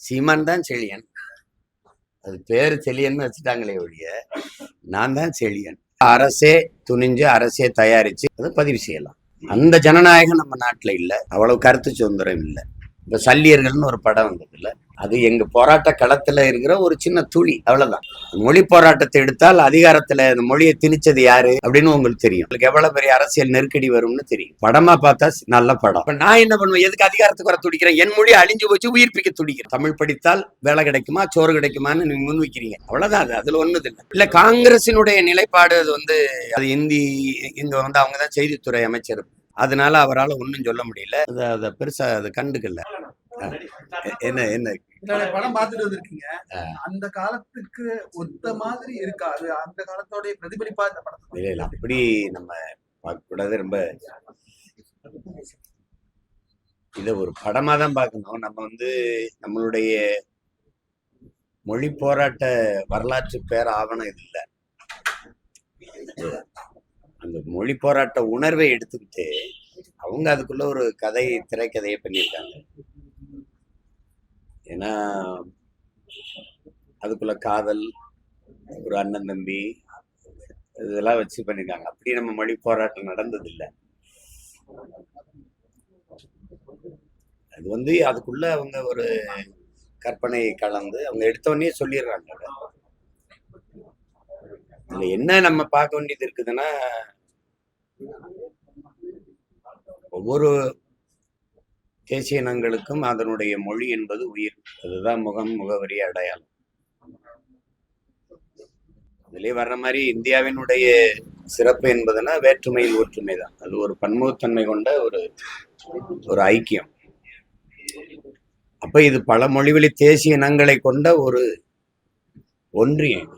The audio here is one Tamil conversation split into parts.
சீமான் தான் செழியன். அது பேர் செழியன்னு வச்சுட்டாங்களே ஒழிய நான் தான் செழியன். அரசே துணிஞ்சு அரசே தயாரிச்சு அதை பதிவு செய்யலாம். அந்த ஜனநாயகம் நம்ம நாட்டுல இல்ல. அவ்வளவு கருத்து சுதந்திரம் இல்லை. இந்த சல்லியர்கள்னு ஒரு படம் வந்ததுல. அது எங்க போராட்ட களத்துல இருக்கிற ஒரு சின்ன துளி அவ்வளவுதான். மொழி போராட்டத்தை எடுத்தால் அதிகாரத்துல அந்த மொழியை திணிச்சது யாரு அப்படின்னு உங்களுக்கு தெரியும். உங்களுக்கு எவ்வளவு பெரிய அரசியல் நெருக்கடி வரும்னு தெரியும். படமா பார்த்தா நல்ல படம். இப்ப நான் என்ன பண்ணுவேன்? எதுக்கு அதிகாரத்துக்கு வர துடிக்கிறேன்? என் மொழி அழிஞ்சு போச்சு உயிர்ப்பிக்க துடிக்கிறேன். தமிழ் படித்தால் வேலை கிடைக்குமா சோறு கிடைக்குமான்னு நீங்க முன் வைக்கிறீங்க அவ்வளவுதான் அது அதுல ஒண்ணு இல்லை. இல்ல காங்கிரசினுடைய நிலைப்பாடு அது வந்து அது இந்தி இங்க வந்து அவங்க தான் செய்தித்துறை அமைச்சர். அதனால அவரால் ஒன்றும் சொல்ல முடியல. அதை அதை பெருசா அதை கண்டுக்கல. என்ன என்ன? படம் பார்த்துட்டு வந்திருக்கீங்க. அந்த காலத்துக்கு ஒத்த மாதிரி இருக்கா? அது அந்த காலத்தோட பிரதிபலிப்பா இந்த படத்தை இல்லை இல்லை. அப்படி நம்ம பார்க்கக்கூடாது. ரொம்ப இதை ஒரு படமா தான் பார்க்கணும். நம்ம வந்து நம்மளுடைய மொழி போராட்ட வரலாற்று பேர் ஆவணம் இது இல்லை அந்த மொழி போராட்ட உணர்வை எடுத்துக்கிட்டு அவங்க அதுக்குள்ள ஒரு கதை திரைக்கதையை பண்ணியிருக்காங்க. ஏன்னா அதுக்குள்ள காதல் ஒரு அண்ணன் தம்பி இதெல்லாம் வச்சு பண்ணிருக்காங்க அப்படி நம்ம மொழி போராட்டம் நடந்ததில்லை. அது வந்து அதுக்குள்ள அவங்க ஒரு கற்பனை கலந்து அவங்க எடுத்தோடனே சொல்லிடுறாங்க. இதுல என்ன நம்ம பார்க்க வேண்டியது இருக்குதுன்னா ஒவ்வொரு தேசிய இனங்களுக்கும் அதனுடைய மொழி என்பது உயிர். அதுதான் முகம் முகவரி அடையாளம். அதிலே வர்ற மாதிரி இந்தியாவினுடைய சிறப்பு என்பதுன்னா வேற்றுமையில் ஒற்றுமை தான். அது ஒரு பன்முகத்தன்மை கொண்ட ஒரு ஒரு ஐக்கியம். அப்ப இது பல மொழிவழி தேசிய இனங்களை கொண்ட ஒரு ஒன்றியம்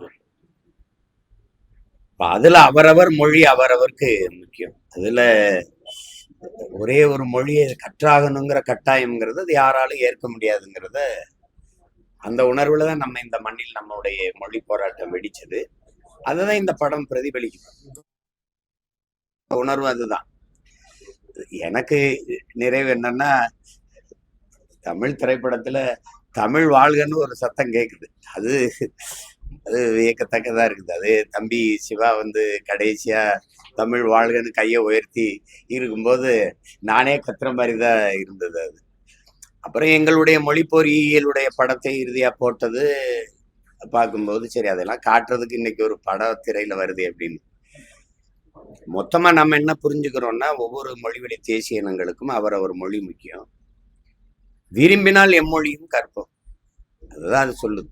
இப்ப அதுல அவரவர் மொழி அவரவருக்கு முக்கியம். அதுல ஒரே ஒரு மொழியை கற்றாகணுங்கிற கட்டாயம்ங்கிறது அது யாராலும் ஏற்க முடியாதுங்கிறத அந்த உணர்வுல தான் நம்ம இந்த மண்ணில் நம்மளுடைய மொழி போராட்டம் வெடிச்சது. அதுதான் இந்த படம் பிரதிபலிக்குது. உணர்வு அதுதான். எனக்கு நிறைவு என்னன்னா தமிழ் திரைப்படத்துல தமிழ் வாழ்கன்னு ஒரு சத்தம் கேக்குது. அது அது வியக்கத்தக்கதா இருக்குது. அது தம்பி சிவா வந்து கடைசியா தமிழ் வாழ்கன்னு கையை உயர்த்தி இருக்கும்போது நானே கத்துற மாதிரி தான் இருந்தது அது. அப்புறம் எங்களுடைய மொழி பொறியியலுடைய படத்தை இறுதியா போட்டது பார்க்கும்போது சரி அதெல்லாம் காட்டுறதுக்கு இன்னைக்கு ஒரு பட திரையில வருது அப்படின்னு. மொத்தமா நம்ம என்ன புரிஞ்சுக்கிறோம்னா ஒவ்வொரு மொழிவழி தேசிய இனங்களுக்கும் அவர் ஒரு மொழி முக்கியம். விரும்பினால் எம்மொழியும் கற்போம். அதுதான் அது சொல்லுது.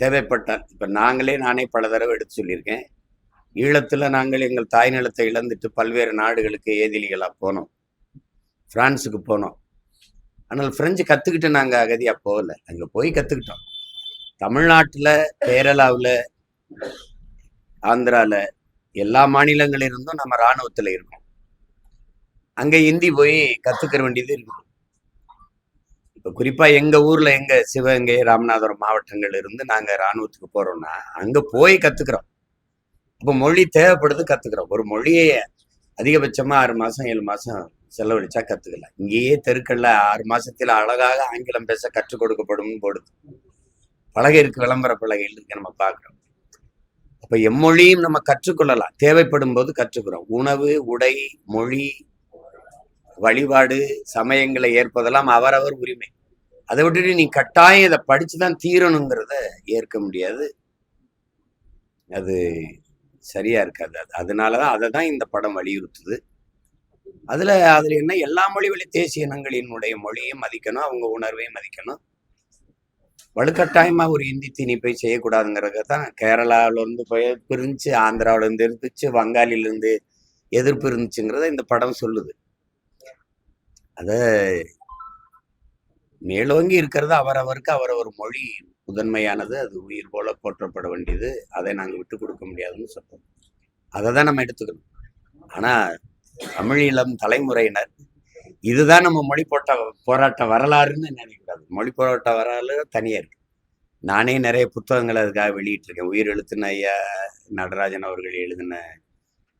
தேவைப்பட்டால் இப்போ நாங்களே நானே பல தடவை எடுத்து சொல்லியிருக்கேன். ஈழத்தில் நாங்கள் எங்கள் தாய் நிலத்தை இழந்துட்டு பல்வேறு நாடுகளுக்கு ஏதிலிகளாக போனோம். ஃப்ரான்ஸுக்கு போனோம். ஆனால் ஃப்ரெஞ்சு கற்றுக்கிட்டு நாங்கள் அகதியாக போகலை. அங்கே போய் கற்றுக்கிட்டோம் தமிழ்நாட்டில் கேரளாவில் ஆந்திராவில் எல்லா மாநிலங்களிலிருந்தும் நம்ம இராணுவத்தில் இருக்கோம். அங்கே ஹிந்தி போய் கற்றுக்க வேண்டியது இருக்கும் இப்போ குறிப்பாக எங்கள் ஊரில் எங்க சிவகங்கை ராமநாதபுரம் மாவட்டங்கள் இருந்து நாங்கள் இராணுவத்துக்கு போறோம்னா அங்கே போய் கத்துக்கிறோம். இப்போ மொழி தேவைப்படுது கத்துக்கிறோம். ஒரு மொழியை அதிகபட்சமாக ஆறு மாசம் ஏழு மாதம் செலவழிச்சா கத்துக்கலாம். இங்கேயே தெருக்களில் ஆறு மாதத்தில் அழகாக ஆங்கிலம் பேச கற்றுக் கொடுக்கப்படும் போடுது பலகை இருக்கு விளம்பர பலகையில் இருக்கு நம்ம பார்க்குறோம். அப்போ எம்மொழியும் நம்ம கற்றுக்கொள்ளலாம். தேவைப்படும் போது கற்றுக்கிறோம். உணவு உடை மொழி வழிபாடு சமயங்களை ஏற்பதெல்லாம் அவரவர் உரிமை. அதை விட்டுட்டு நீ கட்டாயம் இதை படிச்சுதான் தீரணுங்கிறத ஏற்க முடியாது. அது சரியா இருக்காது. அது அதனாலதான் அதை தான் இந்த படம் வலியுறுத்துது. அதுல அதுல என்ன எல்லா மொழி வழி தேசிய இனங்களினுடைய மொழியும் மதிக்கணும் அவங்க உணர்வையும் மதிக்கணும். வலுக்கட்டாயமா ஒரு இந்தி திணிப்பை செய்யக்கூடாதுங்கிறத தான் கேரளாவில இருந்து போய் பிரிஞ்சு ஆந்திராவில இருந்து இருந்துச்சு வங்காளில இருந்து எதிர்ப்பு இருந்துச்சுங்கிறத இந்த படம் சொல்லுது. அத மேலோங்கி இருக்கிறது அவரவருக்கு அவரவர் மொழி முதன்மையானது அது உயிர் போல போற்றப்பட வேண்டியது. அதை நாங்கள் விட்டு கொடுக்க முடியாதுன்னு சொல்றோம். அதை தான் நம்ம எடுத்துக்கணும். ஆனால் தமிழீழம் தலைமுறையினர் இதுதான் நம்ம மொழி போட்ட போராட்ட வரலாறுன்னு நினைக்கிறாங்க மொழி போராட்ட வரலாறு தனியாக இருக்கு. நானே நிறைய புத்தகங்கள் அதுக்காக வெளியிட்டிருக்கேன். உயிர் எழுத்துன ஐயா நடராஜன் அவர்கள் எழுதின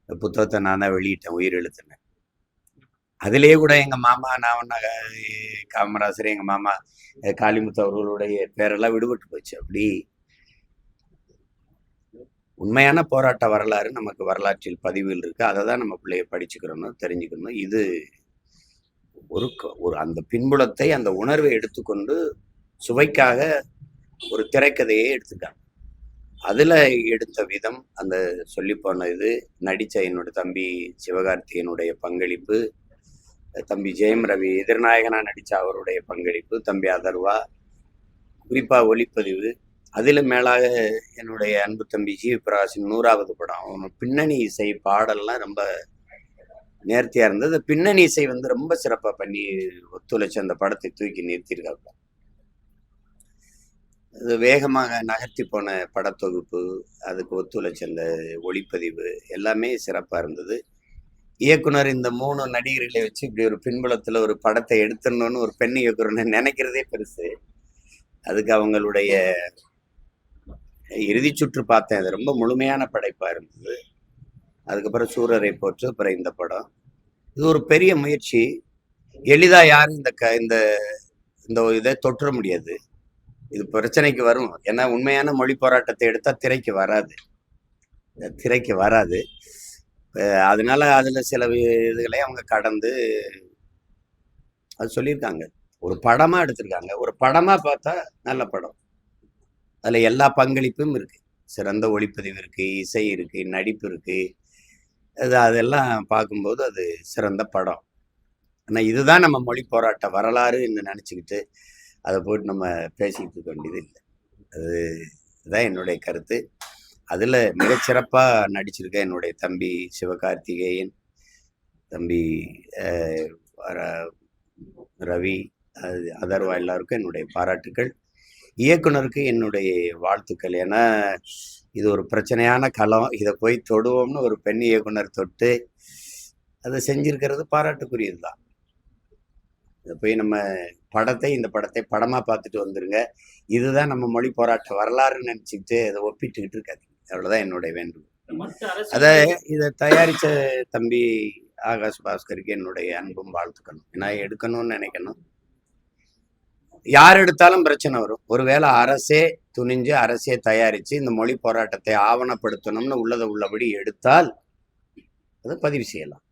புத்தகத்தை நான் தான் வெளியிட்டேன் உயிர் எழுத்துன. அதிலேயே கூட எங்கள் மாமா நான் காமராசர் எங்கள் மாமா காளிமுத்து அவர்களுடைய பேரெல்லாம் விடுபட்டு போச்சு. அப்படி உண்மையான போராட்ட வரலாறு நமக்கு வரலாற்றில் பதிவில் இருக்கு. அதை தான் நம்ம பிள்ளைய படிச்சுக்கிறணும் தெரிஞ்சுக்கணும். இது ஒரு ஒரு அந்த பின்புலத்தை அந்த உணர்வை எடுத்துக்கொண்டு சுவைக்காக ஒரு திரைக்கதையை எடுத்துக்காங்க. அதில் எடுத்த விதம் அந்த சொல்லி போன இது நடித்த என்னோட தம்பி சிவகார்த்தியனுடைய பங்களிப்பு தம்பி ஜெயம் ரவி எதிர்நாயகனா நடித்த அவருடைய பங்களிப்பு தம்பி அதர்வா குறிப்பா ஒளிப்பதிவு அதில் மேலாக என்னுடைய அன்பு தம்பி ஜி பிரகாஷின் நூறாவது படம். பின்னணி இசை பாடல்லாம் ரொம்ப நேர்த்தியா இருந்தது. பின்னணி இசை வந்து ரொம்ப சிறப்பா பண்ணி ஒத்துழைச்சு அந்த படத்தை தூக்கி நிறுத்தியிருக்காங்க அது வேகமாக நகர்த்தி போன படத்தொகுப்பு அதுக்கு ஒத்துழைச்ச அந்த ஒளிப்பதிவு எல்லாமே சிறப்பாக இருந்தது. இயக்குனர் இந்த மூணு நடிகர்களை வச்சு இப்படி ஒரு பின்புலத்தில் ஒரு படத்தை எடுத்துடணும்னு ஒரு பெண் இயக்குறன்னு நினைக்கிறதே பெருசு. அதுக்கு அவங்களுடைய இறுதி சுற்று பார்த்தேன். அது ரொம்ப முழுமையான படைப்பாக இருந்தது. அதுக்கப்புறம் சூரரை போற்று அப்புறம் இந்த படம். இது ஒரு பெரிய முயற்சி. எளிதாக யாரும் இந்த க இந்த இந்த இதை தொற்ற முடியாது. இது பிரச்சனைக்கு வரும். ஏன்னா உண்மையான மொழி போராட்டத்தை எடுத்தால் திரைக்கு வராது. திரைக்கு வராது. அதனால அதில் சில இதுகளை அவங்க கடந்து அது சொல்லியிருக்காங்க. ஒரு படமாக எடுத்திருக்காங்க. ஒரு படமாக பார்த்தா நல்ல படம். அதில் எல்லா பங்களிப்பும் இருக்குது சிறந்த ஒளிப்பதிவு இருக்குது இசை இருக்குது நடிப்பு இருக்குது அது அதெல்லாம் பார்க்கும்போது அது சிறந்த படம். ஆனால் இதுதான் நம்ம மொழி போராட்ட வரலாறுன்னு நினச்சிக்கிட்டு அதை போட்டு நம்ம பேசிக்கிட்டு இருக்க வேண்டியது இல்லை. அது இதுதான் என்னுடைய கருத்து. அதில் மிகச்சிறப்பாக நடிச்சிருக்க என்னுடைய தம்பி சிவகார்த்திகேயன் தம்பி ர- ரவி அது அதர்வா எல்லாருக்கும் என்னுடைய பாராட்டுக்கள். இயக்குனருக்கு என்னுடைய வாழ்த்துக்கள். ஏன்னா இது ஒரு பிரச்சனையான களம். இதை போய் தொடுவோம்னு ஒரு பெண் இயக்குனர் தொட்டு அதை செஞ்சிருக்கிறது பாராட்டுக்குரியது தான் இதை போய் நம்ம படத்தை இந்த படத்தை படமாக பார்த்துட்டு வந்துருங்க. இதுதான் நம்ம மொழி போராட்ட வரலாறுன்னு நினச்சிக்கிட்டு அதை ஒப்பிட்டுக்கிட்டு இருக்காதீங்க. அவ்வளோதான் என்னுடைய வேண்டுகோள். அதை இதை தயாரிச்ச தம்பி ஆகாஷ் பாஸ்கருக்கு என்னுடைய அன்பும் வாழ்த்துக்கணும் ஏன்னா எடுக்கணும்னு நினைக்கணும். யார் எடுத்தாலும் பிரச்சனை வரும். ஒருவேளை அரசே துணிஞ்சு அரசே தயாரிச்சு இந்த மொழி போராட்டத்தை ஆவணப்படுத்தணும்னு உள்ளதை உள்ளபடி எடுத்தால் அதை பதிவு செய்யலாம்.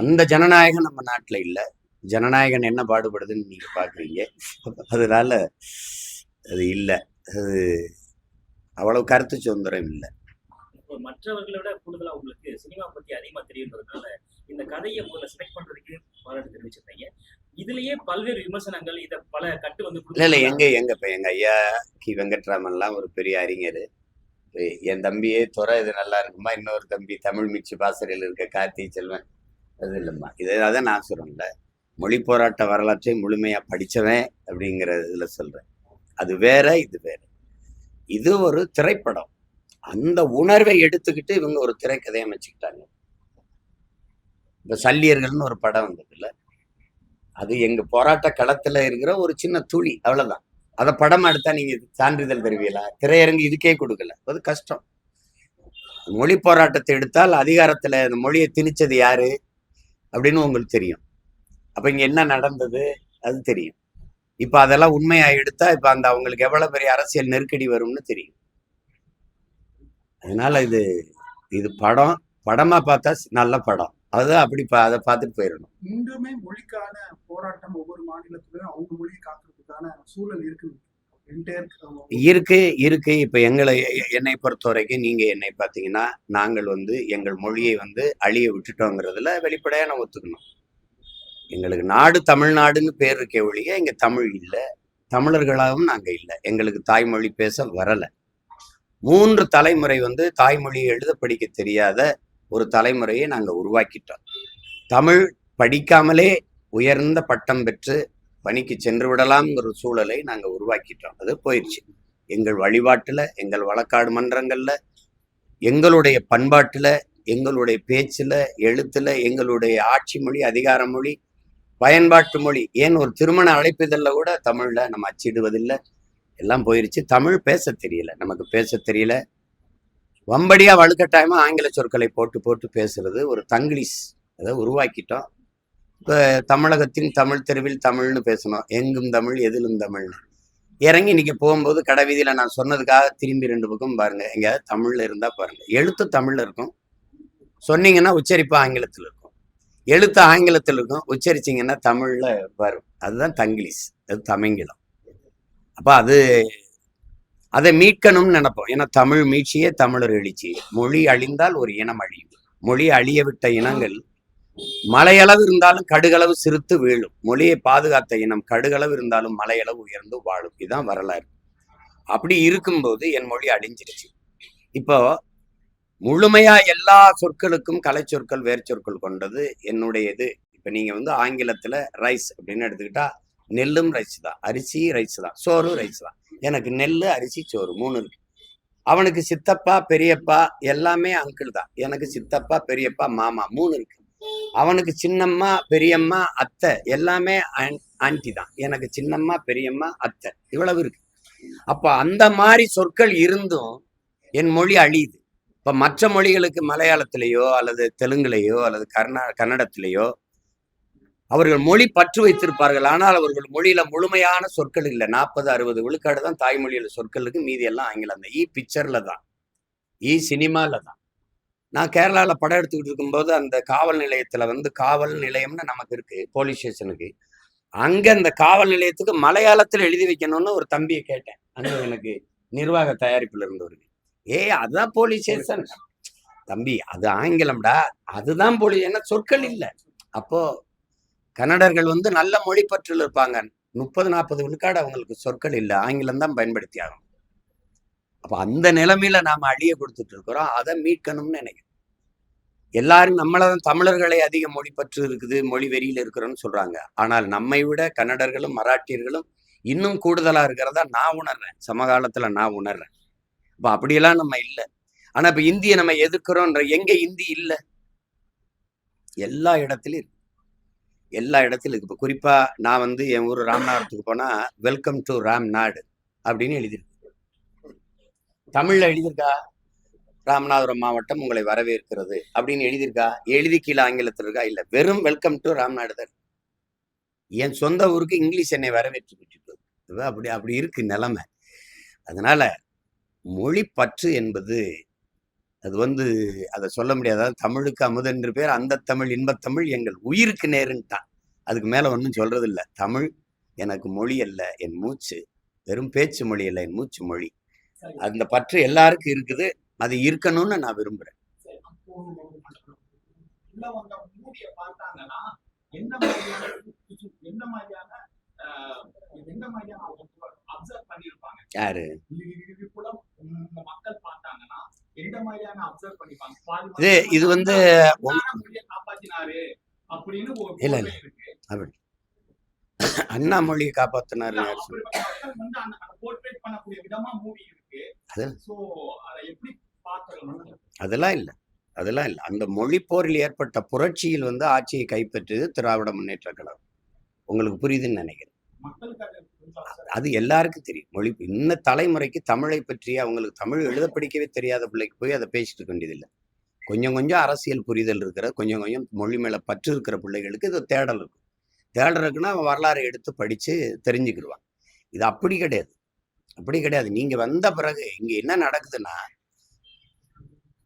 அந்த ஜனநாயகம் நம்ம நாட்டில் இல்லை. ஜனநாயகன் என்ன பாடுபடுதுன்னு நீங்க பாக்குறீங்க. அதனால அது இல்லை. அது அவ்வளவு கருத்து சுதந்திரம் இல்லை. மற்றவர்களை விட கூடுதலா உங்களுக்கு சினிமா பத்தி அதிகமா தெரியுன்றதுனால இந்த கதையை முதல்ல செலக்ட் பண்றதுக்கு பாராட்டு தெரிவிச்சிருந்தீங்க இதுலயே பல்வேறு விமர்சனங்கள் இத பல கட்டு வந்து இல்ல இல்ல எங்க எங்க இப்ப எங்க ஐயா கி. வெங்கட்ராமன்லாம் ஒரு பெரிய அறிஞர். என் தம்பியே துறை இது நல்லா இருக்குமா? இன்னொரு தம்பி தமிழ் மிச்சி பாசறையில் இருக்க கார்த்தி செல்வன். அது இல்லைம்மா. இது அதான் நான் சொல்றேன்ல. மொழி போராட்ட வரலாற்றை முழுமையா படிச்சவன் அப்படிங்கிற இதுல சொல்றேன். அது வேற இது வேற. இது ஒரு திரைப்படம். அந்த உணர்வை எடுத்துக்கிட்டு இவங்க ஒரு திரைக்கதையை அமைச்சுக்கிட்டாங்க. இந்த சல்லியர்கள்னு ஒரு படம் வந்ததுல. அது எங்க போராட்ட களத்துல இருக்கிற ஒரு சின்ன துளி அவ்வளவுதான். அதை படம் எடுத்தா நீங்க சான்றிதழ் தருவீங்களா? திரையரங்கு இதுக்கே கொடுக்கல. அது கஷ்டம். மொழி போராட்டத்தை எடுத்தால் அதிகாரத்துல அந்த மொழியை திணிச்சது யாரு? அப்படின்னு உங்களுக்கு தெரியும். அப்ப இங்க என்ன நடந்தது? அது தெரியும். இப்ப அதெல்லாம் உண்மையா எடுத்தா இப்ப அந்த அவங்களுக்கு எவ்வளவு பெரிய அரசியல் நெருக்கடி வரும்னு தெரியும். அதனால இது இது படம் படமா பார்த்தா நல்ல படம். அதுதான் அப்படி அதை பார்த்துட்டு போயிடணும். இன்றுமே மொழிக்கான போராட்டம் ஒவ்வொரு மாநிலத்திலும் அவங்க மொழியை காக்கிறதுக்கான சூழல் இருக்கு இருக்கு இருக்கு. இப்ப எங்களை என்னை பொறுத்த வரைக்கும் நீங்க என்னை பார்த்தீங்கன்னா நாங்கள் வந்து எங்கள் மொழியை வந்து அழிய விட்டுட்டோங்கிறதுல வெளிப்படையா நான் ஒத்துக்கணும். எங்களுக்கு நாடு தமிழ்நாடுன்னு பேர் இருக்கே ஒழிய இங்க தமிழ் இல்லை. தமிழர்களாகவும் நாங்கள் இல்லை. எங்களுக்கு தாய்மொழி பேச வரலை. மூன்று தலைமுறை வந்து தாய்மொழி எழுத படிக்க தெரியாத ஒரு தலைமுறையை நாங்கள் உருவாக்கிட்டோம். தமிழ் படிக்காமலே உயர்ந்த பட்டம் பெற்று பணிக்கு சென்று விடலாம்ங்கிற சூழலை நாங்கள் உருவாக்கிட்டோம். அது போயிடுச்சு எங்கள் வழிபாட்டில் எங்கள் வழக்காடு மன்றங்களில் எங்களுடைய பண்பாட்டில் எங்களுடைய பேச்சில் எழுத்துல எங்களுடைய ஆட்சி மொழி அதிகார மொழி பயன்பாட்டு மொழி. ஏன் ஒரு திருமண அழைப்பிதழில் கூட தமிழ்ல நம்ம அச்சிடுவதில்லை? எல்லாம் போயிருச்சு. தமிழ் பேச தெரியல. நமக்கு பேச தெரியல. வம்படியா வலுக்கட்டாயமா ஆங்கில சொற்களை போட்டு போட்டு பேசுறது ஒரு தங்கிலீஷ். அதை உருவாக்கிட்டோம். இப்போ தமிழகத்தின் தமிழ் தெருவில் தமிழ்னு பேசணும். எங்கும் தமிழ் எதிலும் தமிழ்னு. இறங்கி இன்னைக்கு போகும்போது கடை வீதியில் நான் சொன்னதுக்காக திரும்பி ரெண்டு பக்கம் பாருங்க. எங்கேயாவது தமிழில் இருந்தால் பாருங்க. எழுத்து தமிழில் இருக்கும். சொன்னீங்கன்னா உச்சரிப்பு ஆங்கிலத்தில் இருக்கும். எழுத்து ஆங்கிலத்தில் இருக்கும். உச்சரிச்சிங்கன்னா தமிழ்ல வரும். அதுதான் தங்கிலீஷ். அது தமிங்கிலம். அப்போ அது அதை மீட்கணும்னு நினைப்போம். ஏன்னா தமிழ் மீட்சியே தமிழர் எழுச்சி. மொழி அழிந்தால் ஒரு இனம் அழியும். மொழி அழிய விட்ட இனங்கள் மலையளவு இருந்தாலும் கடுகளவு சிறுத்து வீழும். மொழியை பாதுகாத்த இனம் கடுகளவு இருந்தாலும் மலையளவு உயர்ந்து வாழும். இதுதான் வரலாறு. அப்படி இருக்கும்போது என் மொழி அழிஞ்சிருச்சு. இப்போ முழுமையா எல்லா சொற்களுக்கும் கலை சொற்கள் வேர் சொற்கள் கொண்டது என்னுடைய இது இப்ப நீங்க வந்து ஆங்கிலத்துல ரைஸ் அப்படின்னு எடுத்துக்கிட்டா நெல்லும் ரைஸ் தான். அரிசி ரைஸ் தான். சோறு ரைஸ் தான். எனக்கு நெல் அரிசி சோறு மூணு இருக்கு. அவனுக்கு சித்தப்பா பெரியப்பா எல்லாமே அங்கிள் தான். எனக்கு சித்தப்பா பெரியப்பா மாமா மூணு இருக்கு. அவனுக்கு சின்னம்மா பெரியம்மா அத்தை எல்லாமே ஆண்டி தான். எனக்கு சின்னம்மா பெரியம்மா அத்தை இவ்வளவு இருக்கு. அப்ப அந்த மாதிரி சொற்கள் இருந்தும் என் மொழி அழியுது. இப்போ மற்ற மொழிகளுக்கு மலையாளத்திலேயோ அல்லது தெலுங்குலேயோ அல்லது கர்நா கன்னடத்திலேயோ அவர்கள் மொழி பற்று வைத்திருப்பார்கள். ஆனால் அவர்கள் மொழியில முழுமையான சொற்கள் இல்லை. நாற்பது அறுபது விழுக்காடு தான் தாய்மொழியில சொற்களுக்கு மீதி எல்லாம் ஆங்கிலம் தான். இ பிக்சர்ல தான். இ சினிமால தான். நான் கேரளால படம் எடுத்துக்கிட்டு இருக்கும்போது அந்த காவல் நிலையத்துல வந்து காவல் நிலையம்னு நமக்கு இருக்கு போலீஸ் ஸ்டேஷனுக்கு. அங்க அந்த காவல் நிலையத்துக்கு மலையாளத்தில் எழுதி வைக்கணும்னு ஒரு தம்பியை கேட்டேன். அங்க எனக்கு நிர்வாக தயாரிப்புல இருந்தவருக்கு ஏய் அதுதான் போலீஸ் ஸ்டேஷன் தம்பி அது ஆங்கிலம்டா. அதுதான் போலீஸ் என்ன சொற்கள் இல்லை. அப்போ கன்னடர்கள் வந்து நல்ல மொழி பற்றில் இருப்பாங்க. முப்பது நாற்பது விழுக்காடு அவங்களுக்கு சொற்கள் இல்லை. ஆங்கிலம் தான் பயன்படுத்தி ஆகணும். அப்ப அந்த நிலைமையில நாம அழிய கொடுத்துட்டு இருக்கிறோம். அதை மீட்கணும்னு நினைக்கிறேன் எல்லாரும் நம்மளதான் தமிழர்களை அதிக மொழி பற்று இருக்குது மொழி வெறியில இருக்கிறோம்னு சொல்றாங்க. ஆனால் நம்மை விட கன்னடர்களும் மராட்டியர்களும் இன்னும் கூடுதலா இருக்கிறதா நான் உணர்றேன். சமகாலத்துல நான் உணர்றேன். இப்ப அப்படியெல்லாம் நம்ம இல்லை. ஆனா இப்ப இந்திய நம்ம எதிர்க்கிறோன்ற எங்க இந்தி இல்லை? எல்லா இடத்துலயும் இருக்கு. எல்லா இடத்துலயும் இருக்கு. இப்போ குறிப்பா நான் வந்து என் ஊர் ராமநாதத்துக்கு போனா வெல்கம் டு ராம் நாடு அப்படின்னு எழுதியிருக்கு. தமிழ்ல எழுதியிருக்கா? ராமநாதபுரம் மாவட்டம் உங்களை வரவேற்கிறது அப்படின்னு எழுதியிருக்கா? எழுதி கீழே ஆங்கிலத்தில் இருக்கா? இல்ல வெறும் வெல்கம் டு ராம்நாடு தான். என் சொந்த ஊருக்கு இங்கிலீஷ் என்னை வரவேற்று விட்டுட்டு அப்படி அப்படி இருக்கு நிலைமை. அதனால மொழி பற்று என்பது அது வந்து அதை சொல்ல முடியாது தமிழுக்கு அமுதென்று பேர் அந்த தமிழ் இன்பத்தமிழ் எங்கள் உயிருக்கு நேருன்ட்டான் அதுக்கு மேல ஒன்றும் சொல்றது இல்லை தமிழ் எனக்கு மொழி அல்ல என் மூச்சு வெறும் பேச்சு மொழி அல்ல என் மூச்சு மொழி அந்த பற்று எல்லாருக்கும் இருக்குது அது இருக்கணும்னு நான் விரும்புறேன் யாரு மக்கள் பார்த்தாங்கன்னா எந்த மாதிரியான அப்சர்வ் பண்ணிப்பாங்க? பாதி இது வந்து காப்பாத்தினாரு? அப்படின்னு இல்ல, காப்பாத்தினாரு இல்ல, அதை எப்படி பார்க்கணும் அதெல்லாம் இல்லை. அதெல்லாம் இல்லை. அந்த மொழி போரில் ஏற்பட்ட புரட்சியில் வந்து ஆட்சியை கைப்பற்றியது திராவிட முன்னேற்ற கழகம். உங்களுக்கு புரியுதுன்னு நினைக்கிறேன். அது எல்லாருக்கும் தெரியும். மொழி இன்ன தலைமுறைக்கு தமிழை பற்றி அவங்களுக்கு தமிழ் எழுத படிக்கவே தெரியாத பிள்ளைக்கு போய் அதை பேசிட்டு இருக்க வேண்டியதில்லை. கொஞ்சம் கொஞ்சம் அரசியல் புரிதல் இருக்கிற கொஞ்சம் கொஞ்சம் மொழி மேல பற்று இருக்கிற பிள்ளைகளுக்கு இது தேடல் இருக்கும். தேடல் இருக்குன்னா வரலாறு வரலாறை எடுத்து படிச்சு தெரிஞ்சுக்கிடுவான். இது அப்படி கிடையாது. அப்படி கிடையாது. நீங்க வந்த பிறகு இங்க என்ன நடக்குதுன்னா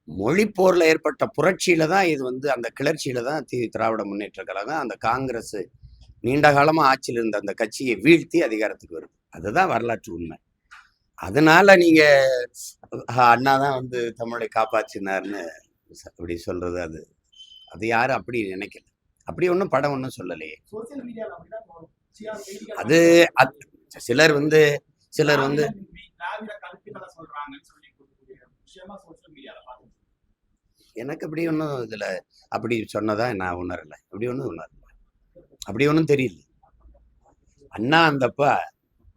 மொழி ஏற்பட்ட புரட்சியில தான் இது வந்து அந்த கிளர்ச்சியில தான் தி திராவிட முன்னேற்ற கழகம் அந்த காங்கிரஸ் நீண்ட காலமா ஆட்சியில் இருந்த அந்த கட்சியை வீழ்த்தி அதிகாரத்துக்கு வருது. அதுதான் வரலாற்று உண்மை. அதனால நீங்க அண்ணா தான் வந்து தமிழை காப்பாற்றினார்னு அப்படி சொல்றது அது. அது யாரும் அப்படி நினைக்கல. அப்படி ஒன்றும் படம் ஒன்றும் சொல்லலையே. அது சிலர் வந்து சிலர் வந்து எனக்கு அப்படி ஒன்றும் இதுல அப்படி சொன்னதா நான் உணரலை. அப்படி ஒன்றும் உணரல. அப்படி ஒன்றும் தெரியல. அண்ணா அந்தப்பா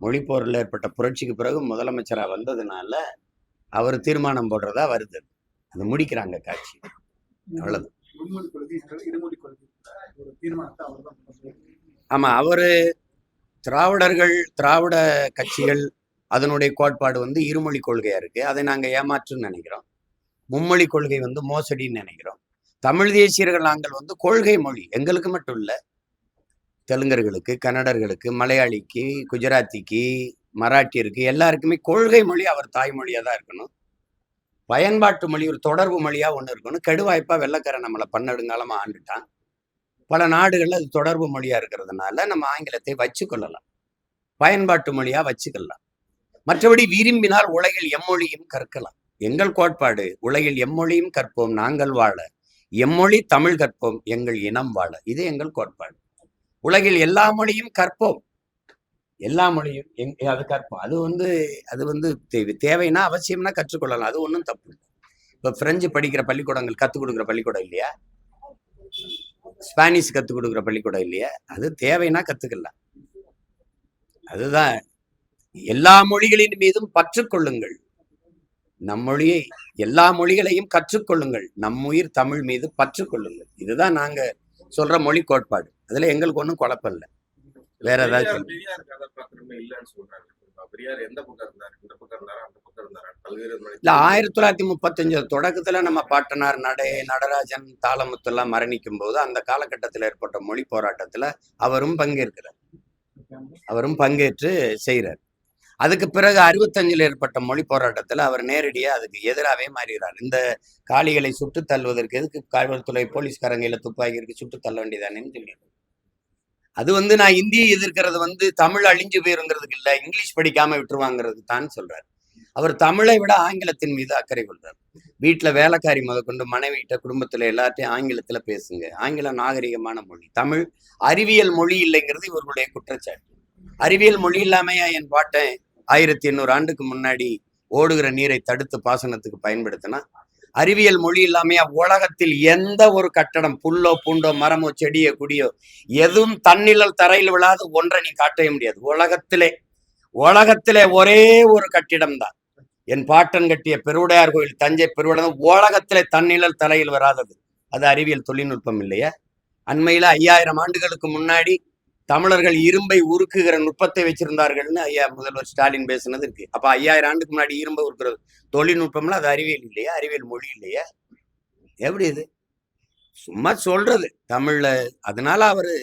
மொழிப்போரில் ஏற்பட்ட புரட்சிக்கு பிறகு முதலமைச்சரா வந்ததுனால அவர் தீர்மானம் போடுறதா வருது. அது முடிக்கிறாங்க காட்சி. அவ்வளவு ஆமா அவரு திராவிடர்கள் திராவிட கட்சிகள் அதனுடைய கோட்பாடு வந்து இருமொழி கொள்கையா இருக்கு. அதை நாங்க ஏமாற்றுன்னு நினைக்கிறோம். மும்மொழி கொள்கை வந்து மோசடின்னு நினைக்கிறோம். தமிழ் தேசியர்கள் நாங்கள் வந்து கொள்கை மொழி. எங்களுக்கு மட்டும் இல்ல தெலுங்கர்களுக்கு கன்னடர்களுக்கு மலையாளிக்கு குஜராத்திக்கு மராட்டியருக்கு எல்லாருக்குமே கொள்கை மொழி அவர் தாய்மொழியாக தான் இருக்கணும். பயன்பாட்டு மொழி ஒரு தொடர்பு மொழியாக ஒன்று இருக்கணும். கெடுவாய்ப்பாக வெள்ளக்காரன் நம்மளை பன்னெடுங்காலமாக ஆண்டுட்டான். பல நாடுகளில் அது தொடர்பு மொழியாக இருக்கிறதுனால நம்ம ஆங்கிலத்தை வச்சுக்கொள்ளலாம். பயன்பாட்டு மொழியாக வச்சுக்கலாம். மற்றபடி விரும்பினால் உலகில் எம்மொழியும் கற்கலாம். எங்கள் கோட்பாடு உலகில் எம்மொழியும் கற்போம் நாங்கள் வாழ. எம்மொழி தமிழ் கற்போம் எங்கள் இனம் வாழ. இது எங்கள் கோட்பாடு. உலகில் எல்லா மொழியும் கற்போம். எல்லா மொழியும் எங் அது கற்போம். அது வந்து அது வந்து தேவைன்னா அவசியம்னா கற்றுக்கொள்ளலாம். அது ஒன்றும் தப்பு இல்லை. இப்போ பிரெஞ்சு படிக்கிற பள்ளிக்கூடங்கள் கற்றுக் கொடுக்குற பள்ளிக்கூடம் இல்லையா? ஸ்பானிஷ் கற்றுக் கொடுக்குற பள்ளிக்கூடம் இல்லையா? அது தேவைன்னா கற்றுக்கலாம் அதுதான். எல்லா மொழிகளின் மீதும் பற்றுக்கொள்ளுங்கள். நம் மொழியை எல்லா மொழிகளையும் கற்றுக்கொள்ளுங்கள். நம் உயிர் தமிழ் மீது பற்றுக்கொள்ளுங்கள். இதுதான் நாங்க சொல்ற மொழி கோட்பாடு. அதுல எங்களுக்கு ஒன்றும் குழப்பம் இல்லை. வேற மொழி- இல்ல ஆயிரத்தி தொள்ளாயிரத்தி முப்பத்தஞ்சு தொடக்கத்துல நம்ம பாட்டனார் நடை நடராஜன் தாளமுத்து எல்லாம் மரணிக்கும் போது அந்த காலகட்டத்தில் ஏற்பட்ட மொழி போராட்டத்துல அவரும் பங்கேற்கிறார். அவரும் பங்கேற்று செய்கிறார் அதுக்கு பிறகு அறுபத்தஞ்சில் ஏற்பட்ட மொழி போராட்டத்துல அவர் நேரடியா அதுக்கு எதிராகவே மாறுகிறார். இந்த காளிகளை சுட்டு தள்ளுவதற்கு எதுக்கு காவல்துறை போலீஸ்காரங்களை துப்பாக்கி இருக்கு சுட்டு தள்ள வேண்டியதானேன்னு சொல்லி அது வந்து நான் இந்தியை எதிர்க்கிறது வந்து தமிழ் அழிஞ்சு போயிருங்கிறதுக்கு இல்ல இங்கிலீஷ் படிக்காம விட்டுருவாங்கிறது தான் சொல்றாரு. அவர் தமிழை விட ஆங்கிலத்தின் மீது அக்கறை கொள்றார். வீட்டுல வேலைக்காரி முதற்கொண்டு மனைவிட்ட குடும்பத்துல எல்லாத்தையும் ஆங்கிலத்துல பேசுங்க. ஆங்கிலம் நாகரிகமான மொழி. தமிழ் அறிவியல் மொழி இல்லைங்கிறது இவர்களுடைய குற்றச்சாட்டு. அறிவியல் மொழி இல்லாமையா என் பாட்டேன் ஆயிரத்தி எண்ணூறு ஆண்டுக்கு முன்னாடி ஓடுகிற நீரை தடுத்து பாசனத்துக்கு பயன்படுத்தினா அறிவியல் மொழி இல்லாமையா உலகத்தில் எந்த ஒரு கட்டடம் புல்லோ பூண்டோ மரமோ செடியோ குடியோ எதுவும் தன்னிழல் தரையில் விழாத ஒன்றை நீ காட்டவே முடியாது. உலகத்திலே உலகத்திலே ஒரே ஒரு கட்டிடம் தான் என் பாட்டன் கட்டிய பெருவுடையார் கோயில் தஞ்சை பெருவுடையார் உலகத்திலே தன்னிழல் தரையில் வராதது. அது அறிவியல் தொழில்நுட்பம் இல்லையா. அண்மையில ஐயாயிரம் ஆண்டுகளுக்கு முன்னாடி தமிழர்கள் இரும்பை உருக்குகிற நுட்பத்தை வச்சிருந்தார்கள்னு ஐயா முதல்வர் ஸ்டாலின் பேசுனது இருக்கு. அப்ப ஐயாயிரம் ஆண்டுக்கு முன்னாடி இரும்பை உருக்குற தொழில்நுட்பம்ல அது அறிவியல் இல்லையா? அறிவியல் மொழி இல்லையா? எப்படி இது? சும்மா சொல்றது. தமிழ்ல அதனால அவரு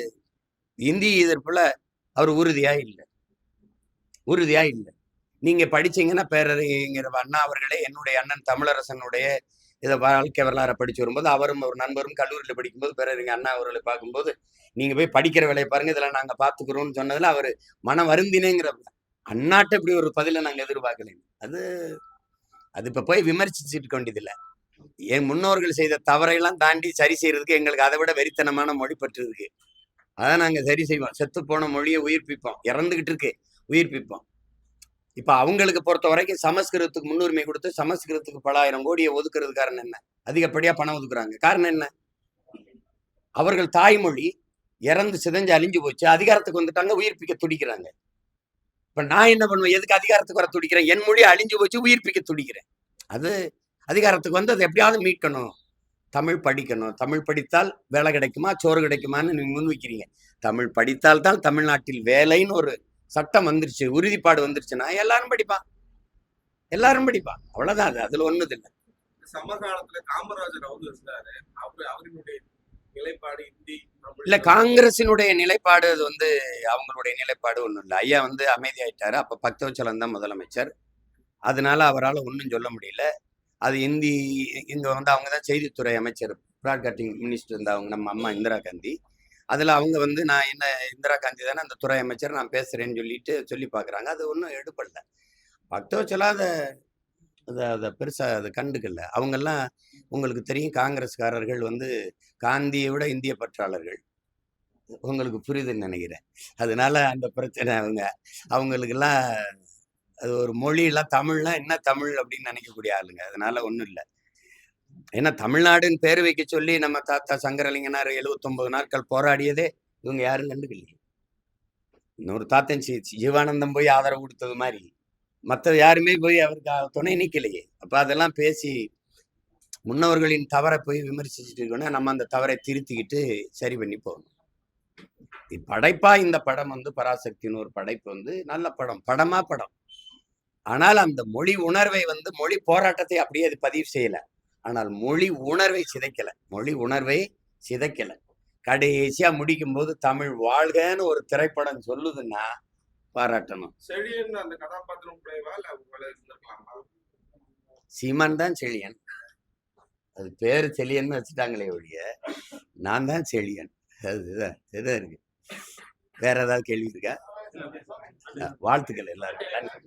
இந்தி எதிர்ப்புல அவர் உறுதியா இல்லை. உறுதியா இல்லை. நீங்க படிச்சீங்கன்னா பேரறிஞர் அண்ணா அவர்களே என்னுடைய அண்ணன் தமிழரசனுடைய இதை வாழ்க்கை வரலாறை படிச்சு வரும்போது அவரும் ஒரு நண்பரும் கல்லூரியில் படிக்கும்போது பேரறிஞர் அண்ணா அவர்களை பார்க்கும்போது நீங்க போய் படிக்கிற வேலையை பாருங்க இதெல்லாம் நாங்க பாத்துக்கிறோம்னு சொன்னதுல அவர் மன வருந்தினேங்கிற அண்ணாட்ட இப்படி ஒரு பதிலை நாங்க எதிர்பார்க்கல அது அது இப்ப போய் விமர்சிச்சுட்டு இருக்க வேண்டியதில்லை என் முன்னோர்கள் செய்த தவறையெல்லாம் தாண்டி சரி செய்யறதுக்கு எங்களுக்கு அதை விட வெறித்தனமான மொழி பற்று இருக்கு அதை நாங்க சரி செய்வோம். செத்து போன மொழியை உயிர்ப்பிப்போம். இறந்துகிட்டு இருக்கு உயிர்ப்பிப்போம். இப்ப அவங்களுக்கு பொறுத்த வரைக்கும் சமஸ்கிருதத்துக்கு முன்னுரிமை கொடுத்து சமஸ்கிருதத்துக்கு பல ஆயிரம் கோடியை ஒதுக்குறது காரணம் என்ன? அதிகப்படியா பணம் ஒதுக்குறாங்க. காரணம் என்ன? அவர்கள் தாய்மொழி இறந்து சிதைஞ்சு அழிஞ்சு போச்சு அதிகாரத்துக்கு வந்துட்டாங்க உயிர்ப்பிக்க துடிக்கிறாங்க. இப்ப நான் என்ன பண்ணுவேன்? எதுக்கு அதிகாரத்துக்கு வர துடிக்கிறேன்? என் மொழி அழிஞ்சு போச்சு உயிர்ப்பிக்க துடிக்கிறேன். அது அதிகாரத்துக்கு வந்து அதை எப்படியாவது மீட்கணும். தமிழ் படிக்கணும். தமிழ் படித்தால் வேலை கிடைக்குமா? சோறு கிடைக்குமான்னு நீங்கள் முன் வைக்கிறீங்க தமிழ் படித்தால் தான் தமிழ்நாட்டில் வேலைன்னு ஒரு சட்டம் வந்துருச்சு உறுதிப்பாடு வந்துருச்சுன்னா எல்லாரும் படிப்பான். எல்லாரும் படிப்பான். அவ்வளோதான் அது. அதில் ஒன்றும் இல்லை சமகாலத்துல காமராஜர் அவர் இருந்தாரு. அவரு அவரினுடைய நிலைப்பாடு இந்தி இல்ல காங்கிரசினுடைய நிலைப்பாடு அது வந்து அவங்களுடைய நிலைப்பாடு ஒண்ணும் இல்லை. ஐயா வந்து அமைதியாயிட்டாரு. அப்ப பக்தவச்சலம் தான் முதலமைச்சர். அதனால அவரால் ஒன்றும் சொல்ல முடியல. அது இந்தி இங்க வந்து அவங்க தான் செய்தித்துறை அமைச்சர் ப்ராட்காஸ்டிங் மினிஸ்டர் இருந்த அவங்க நம்ம அம்மா இந்திரா காந்தி. அதுல அவங்க வந்து நான் என்ன இந்திரா காந்தி தானே அந்த துறை அமைச்சர் நான் பேசுறேன்னு சொல்லிட்டு சொல்லி பார்க்கறாங்க. அது ஒன்றும் எடுப்படல பக்தவச்சலா அதை அதை பெருசாக பெருசா அதை கண்டுக்கல. அவங்கெல்லாம் உங்களுக்கு தெரியும் காங்கிரஸ்காரர்கள் வந்து காந்தியை விட இந்திய பற்றாளர்கள். உங்களுக்கு புரியுதுன்னு நினைக்கிறேன். அதனால அந்த பிரச்சனை அவங்க அவங்களுக்கெல்லாம் அது ஒரு மொழியெல்லாம் தமிழ்னா என்ன தமிழ் அப்படின்னு நினைக்கக்கூடிய ஆளுங்க. அதனால ஒன்றும் இல்லை. ஏன்னா தமிழ்நாடுன்னு பேர் வைக்க சொல்லி நம்ம தாத்தா சங்கரலிங்கனார் எழுவத்தொன்பது நாட்கள் போராடியதே இவங்க யாரும் கண்டுக்கலையே. இன்னொரு தாத்தன் சி ஜீவானந்தம் போய் ஆதரவு கொடுத்தது மாதிரி. மற்ற யாருமே போய் அவருக்கு துணை நிக்கலையே. அப்ப அதெல்லாம் பேசி முன்னோர்களின் தவறை போய் விமர்சிச்சுட்டு இருக்கோன்னா நம்ம அந்த தவறை திருத்திக்கிட்டு சரி பண்ணி போகணும். படைப்பா இந்த படம் வந்து பராசக்தின்னு ஒரு படைப்பு வந்து நல்ல படம் படமா படம். ஆனால் அந்த மொழி உணர்வை வந்து மொழி போராட்டத்தை அப்படியே அது பதிவு செய்யல. ஆனால் மொழி உணர்வை சிதைக்கல. மொழி உணர்வை சிதைக்கல. கடைசியா முடிக்கும் போது தமிழ் வாழ்கன்னு ஒரு திரைப்படம் சொல்லுதுன்னா பாராட்டணும். செழியன் அந்த கதாபாத்திரம் சீமான் தான் செழியன். அது பேர் செழியன்னு வச்சுட்டாங்களே ஒழிய நான் தான் செழியன். அதுதான் இதுதான் இருக்கு வேற ஏதாவது கேள்வி இருக்கா? வாழ்த்துக்கள் எல்லாருக்கும்.